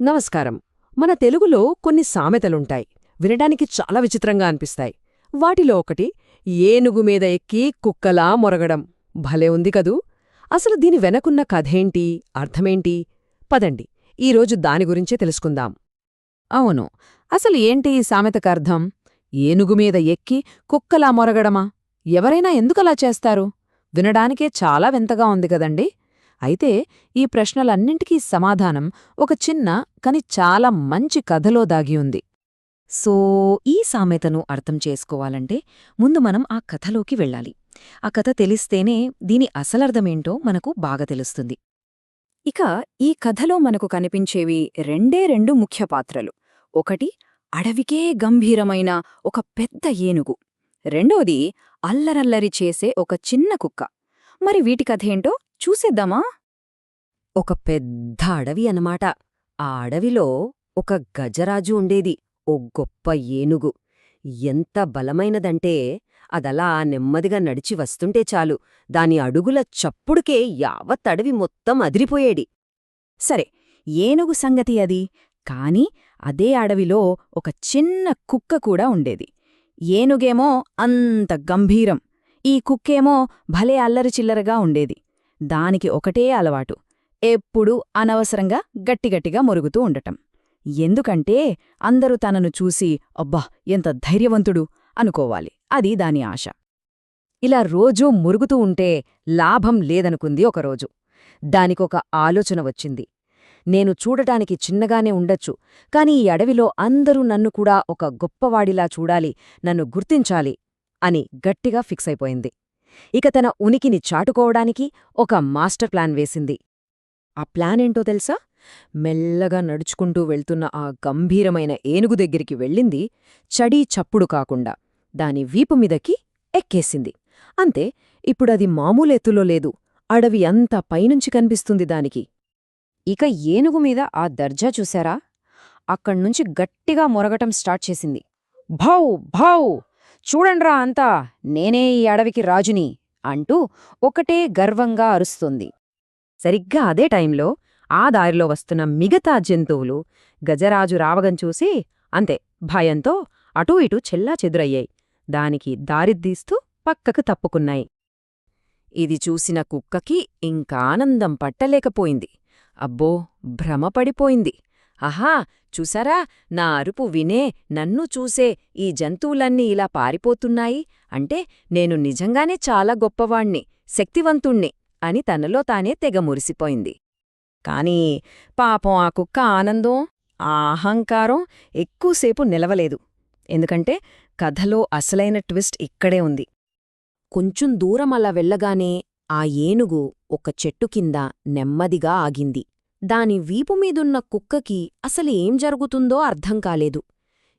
నమస్కారం. మన తెలుగులో కొన్ని సామెతలుంటాయి. వినడానికి చాలా విచిత్రంగా అనిపిస్తాయి. వాటిలో ఒకటి ఏనుగు మీద ఎక్కి కుక్కలా మొరగడం భలే ఉంది కదూ! అసలు దీని వెనకున్న కథేంటి? అర్థమేంటి? పదండి. ఈరోజు దాని గురించే తెలుసుకుందాం. అవును. అసలు ఏంటి ఈ సామెతకర్థం ఏనుగు మీద ఎక్కి కుక్కలా మొరగడమా? ఎవరైనా ఎందుకలా చేస్తారు? వినడానికే చాలా వింతగా ఉంది కదండీ. అయితే ఈ ప్రశ్నలన్నింటికీ సమాధానం ఒక చిన్న కాని చాలా మంచి కథలో దాగి ఉంది. సో ఈ సామెతను అర్థం చేసుకోవాలంటే ముందు మనం ఆ కథలోకి వెళ్ళాలి. ఆ కథ తెలిస్తేనే దీని అసలర్థమేంటో మనకు బాగా తెలుస్తుంది. ఇక ఈ కథలో మనకు కనిపించేవి రెండే రెండు ముఖ్య పాత్రలు. ఒకటి అడవికే గంభీరమైన ఒక పెద్ద ఏనుగు. రెండోది అల్లరల్లరి చేసే ఒక చిన్న కుక్క. మరి వీటి కథేంటో? చూసేద్దామా? ఒక పెద్ద అడవి అన్నమాట. ఆ అడవిలో ఒక గజరాజు ఉండేది. ఓ గొప్ప ఏనుగు. ఎంత బలమైనదంటే అదలా నెమ్మదిగా నడిచి వస్తుంటే చాలు. దాని అడుగుల చప్పుడుకే యావత్ అడవి మొత్తం అదిరిపోయేడి సరే ఏనుగు సంగతి అది. కాని అదే అడవిలో ఒక చిన్న కుక్క కూడా ఉండేది. ఏనుగేమో అంత గంభీరం. ఈ కుక్కేమో భలే అల్లరి చిల్లరగా ఉండేది. దానికి ఒకటే అలవాటు. ఎప్పుడూ అనవసరంగా గట్టిగట్టిగా మొరుగుతూ ఉండటం. ఎందుకంటే అందరూ తనను చూసి అబ్బా ఎంత ధైర్యవంతుడు అనుకోవాలి. అది దాని ఆశ. ఇలా రోజూ మురుగుతూ ఉంటే లాభం లేదనుకుంది ఒకరోజు. దానికొక ఆలోచన వచ్చింది. నేను చూడటానికి చిన్నగానే ఉండొచ్చు కాని ఈ అడవిలో అందరూ నన్ను కూడా ఒక గొప్పవాడిలా చూడాలి నన్ను గుర్తించాలి అని గట్టిగా ఫిక్స్ అయిపోయింది. ఇక తన ఉనికిని చాటుకోవడానికి ఒక మాస్టర్ ప్లాన్ వేసింది. ఆ ప్లాన్ ఏంటో తెలుసా? మెల్లగా నడుచుకుంటూ వెళ్తున్న ఆ గంభీరమైన ఏనుగు దగ్గరికి వెళ్ళింది చడీ చప్పుడు కాకుండా. దాని వీపు మీదకి ఎక్కేసింది. అంతే ఇప్పుడది మామూలెత్తులో లేదు. అడవి అంతా పైనుంచి కనిపిస్తుంది దానికి. ఇక ఏనుగు మీద ఆ దర్జా చూశారా? అక్కడ్నుంచి గట్టిగా మొరగటం స్టార్ట్ చేసింది. భౌ భౌ! చూడండ్రా అంతా నేనే ఈ అడవికి రాజుని అంటూ ఒకటే గర్వంగా అరుస్తుంది. సరిగ్గా అదే టైంలో ఆ దారిలో వస్తున్న మిగతా జంతువులు గజరాజు రావగం చూసి అంతే భయంతో అటూ ఇటూ చెల్లా చెదురయ్యాయి. దానికి దారిద్దీస్తూ పక్కకు తప్పుకున్నాయి. ఇది చూసిన కుక్కకి ఇంకానందం పట్టలేకపోయింది. అబ్బో భ్రమపడిపోయింది అహా చూసారా? నా అరుపు వినే నన్ను చూసే ఈ జంతువులన్నీ ఇలా పారిపోతున్నాయి. అంటే నేను నిజంగానే చాలా గొప్పవాణ్ణి శక్తివంతుణ్ణి అని తనలో తానే తెగ మురిసిపోయింది. కాని పాపం ఆ కుక్క ఆనందం ఆ అహంకారం ఎక్కువసేపు నిలవలేదు. ఎందుకంటే కథలో అసలైన ట్విస్ట్ ఇక్కడే ఉంది. కొంచెం దూరం అలా వెళ్ళగానే ఆ ఏనుగు ఒక చెట్టు కింద నెమ్మదిగా ఆగింది. దాని వీపుమీదున్న కుక్కకి అసలు ఏం జరుగుతుందో అర్థం కాలేదు.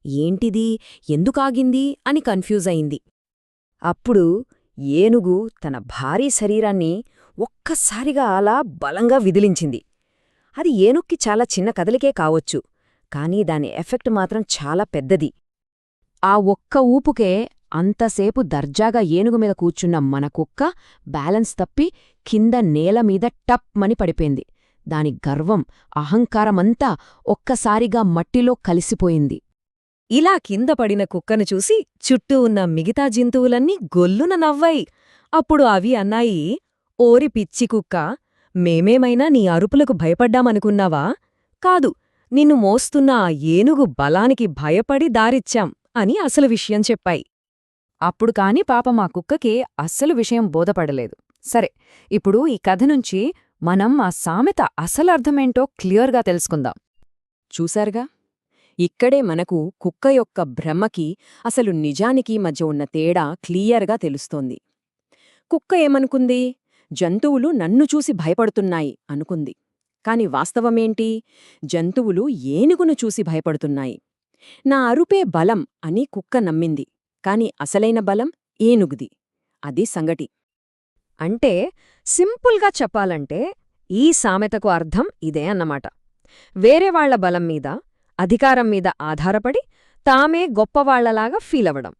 ఏంటిది? ఎందుకాగింది? అని కన్ఫ్యూజ్ అయింది. అప్పుడు ఏనుగు తన భారీ శరీరాన్ని ఒక్కసారిగా అలా బలంగా విదిలించింది. అది ఏనుక్కి చాలా చిన్న కదలికే కావచ్చు కానీ దాని ఎఫెక్ట్ మాత్రం చాలా పెద్దది. ఆ ఒక్క ఊపుకే అంతసేపు దర్జాగా ఏనుగు మీద కూర్చున్న మన కుక్క బ్యాలెన్స్ తప్పి కింద నేలమీద టప్ మని పడిపోయింది. దాని గర్వం అహంకారమంతా ఒక్కసారిగా మట్టిలో కలిసిపోయింది. ఇలా కింద పడిన కుక్కను చూసి చుట్టూ ఉన్న మిగతా జంతువులన్నీ గొల్లున నవ్వాయి. అప్పుడు అవి అన్నాయి ఓరి పిచ్చి కుక్క మేమేమైనా నీ అరుపులకు భయపడ్డామనుకున్నావా? కాదు నిన్ను మోస్తున్న ఆ ఏనుగు బలానికి భయపడి దారిచ్చాం అని అసలు విషయం చెప్పాయి. అప్పుడు కాని పాపం ఆ కుక్కకి అస్సలు విషయం బోధపడలేదు. సరే ఇప్పుడు ఈ కథ నుంచి మనం ఆ సామెత అసలర్థమేంటో క్లియర్గా తెలుసుకుందాం. చూశారుగా? ఇక్కడే మనకు కుక్క యొక్క భ్రమకి అసలు నిజానికి మధ్య ఉన్న తేడా క్లియర్గా తెలుస్తోంది. కుక్క ఏమనుకుంది? జంతువులు నన్ను చూసి భయపడుతున్నాయి అనుకుంది. కాని వాస్తవమేంటి? జంతువులు ఏనుగును చూసి భయపడుతున్నాయి. నా అరుపే బలం అని కుక్క నమ్మింది. కాని అసలైన బలం ఏనుగుది. అది సంగటి. అంటే సింపుల్గా చెప్పాలంటే ఈ సామెతకు అర్థం ఇదే అన్నమాట. వేరేవాళ్ళ బలం మీద అధికారం మీద ఆధారపడి తామే గొప్పవాళ్ళలాగా ఫీలవడం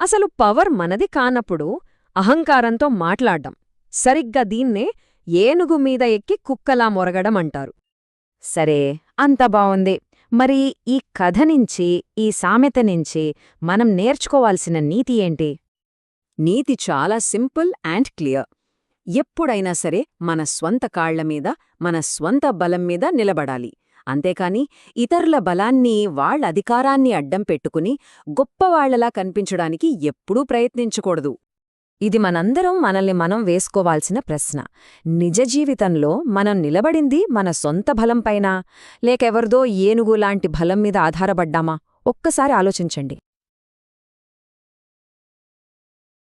అసలు పవర్ మనది కానప్పుడు అహంకారంతో మాట్లాడ్డం. సరిగ్గా దీన్నే ఏనుగు మీద ఎక్కి కుక్కలా మొరగడం అంటారు. సరే అంత బావుంది. మరి ఈ కథ నుంచి ఈ సామెత నుంచి మనం నేర్చుకోవాల్సిన నీతి ఏంటి? నీతి చాలా సింపుల్ అండ్ క్లియర్. ఎప్పుడైనా సరే మన స్వంత కాళ్ళ మీద మన స్వంత బలం మీద నిలబడాలి. అంతేకాని ఇతరుల బలాన్ని వాళ్ళ అధికారాన్ని అడ్డం పెట్టుకుని గొప్పవాళ్ళలా కనిపించడానికి ఎప్పుడూ ప్రయత్నించకూడదు. ఇది మనందరం మనల్ని మనం వేసుకోవాల్సిన ప్రశ్న. నిజ జీవితంలో మనం నిలబడింది మన సొంత బలంపైనా లేకెవరిదో ఏనుగు లాంటి బలం మీద ఆధారపడ్డామా? ఒక్కసారి ఆలోచించండి.